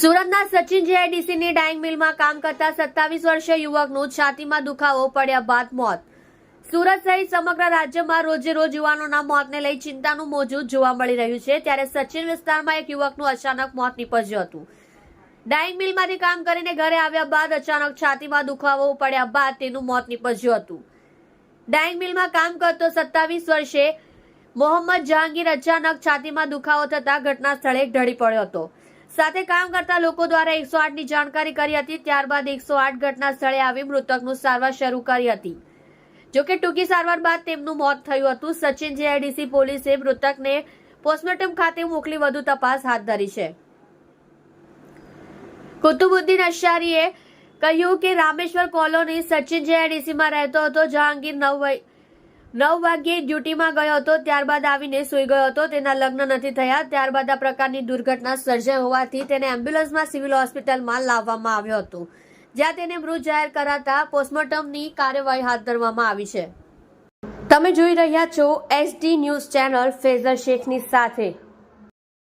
સુરતના સચિન જેઆઈડીસીની ડાઇંગ મિલમાં કામ કરતા સત્તાવીસ વર્ષીય યુવકનું છાતીમાં દુખાવો પડ્યા બાદ મોત. સુરત સહિત સમગ્ર રાજ્યમાં રોજે રોજ યુવાનોના મોતને લઈ ચિંતાનું મોજું જોવા મળી રહ્યું છે. ત્યારે સચિન વિસ્તારમાં એક યુવકનું અચાનક મોત નીપજ્યું હતું. ડાઇંગ મિલમાંથી કામ કરીને ઘરે આવ્યા બાદ અચાનક છાતીમાં દુખાવો પડ્યા બાદ તેનું મોત નીપજ્યું હતું. ડાઇંગ મિલમાં કામ કરતો સત્તાવીસ વર્ષે મોહમ્મદ જહાંગીર અચાનક છાતીમાં દુખાવો થતા ઘટના સ્થળે ઢળી પડ્યો હતો. સાથે કામ કરતા લોકો દ્વારા એકસો આઠની જાણકારી કરી હતી, ત્યારબાદ એકસો આઠ ઘટના સ્થળે આવી મૃતકનું સારવાર શરૂ કરી હતી. જોકે ટૂંકી સારવાર બાદ તેમનું મોત થયું હતું. સચિન જેઆઈડીસી પોલીસે મૃતકને પોસ્ટમોર્ટમ ખાતે મોકલી વધુ તપાસ હાથ ધરી છે. કુતુબુદ્દીન અશારીએ કહ્યું કે રામેશ્વર કોલોની સચિન જેઆઈડીસીમાં રહેતો હતો જહાંગીર નવ નવ વાગ્યે ડ્યુટીમાં ગયો હતો, ત્યારબાદ આવીને સૂઈ ગયો હતો. તેના લગ્ન નથી થયા. ત્યારબાદ આ પ્રકારની દુર્ઘટના સર્જાઈ હોવાથી તેને એમ્બ્યુલન્સમાં સિવિલ હોસ્પિટલમાં લાવવામાં આવ્યો હતો. જ્યાં તેને મૃત જાહેર કરાતા પોસ્ટમોર્ટમની કાર્યવાહી હાથ ધરવામાં આવી છે. તમે જોઈ રહ્યા છો એસડી ન્યૂઝ ચેનલ ફેઝર શેખની સાથે.